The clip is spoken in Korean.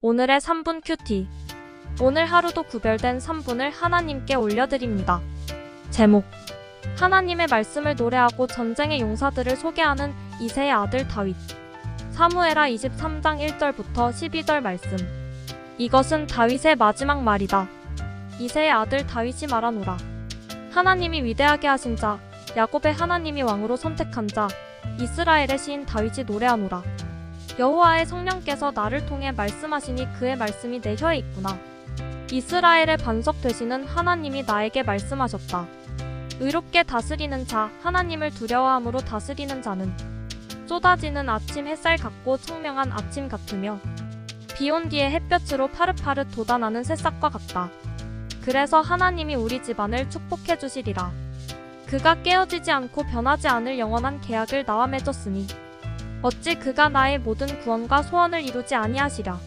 오늘의 3분 큐티. 오늘 하루도 구별된 3분을 하나님께 올려드립니다. 제목. 하나님의 말씀을 노래하고 전쟁의 용사들을 소개하는 이세의 아들 다윗. 사무에라 23장 1절부터 12절 말씀. 이것은 다윗의 마지막 말이다. 이세의 아들 다윗이 말하노라. 하나님이 위대하게 하신 자, 야곱의 하나님이 왕으로 선택한 자, 이스라엘의 시인 다윗이 노래하노라. 여호와의 성령께서 나를 통해 말씀하시니 그의 말씀이 내 혀에 있구나. 이스라엘의 반석 되시는 하나님이 나에게 말씀하셨다. 의롭게 다스리는 자, 하나님을 두려워함으로 다스리는 자는 쏟아지는 아침 햇살 같고 청명한 아침 같으며 비온 뒤에 햇볕으로 파릇파릇 돋아나는 새싹과 같다. 그래서 하나님이 우리 집안을 축복해 주시리라. 그가 깨어지지 않고 변하지 않을 영원한 계약을 나와 맺었으니 어찌 그가 나의 모든 구원과 소원을 이루지 아니하시랴.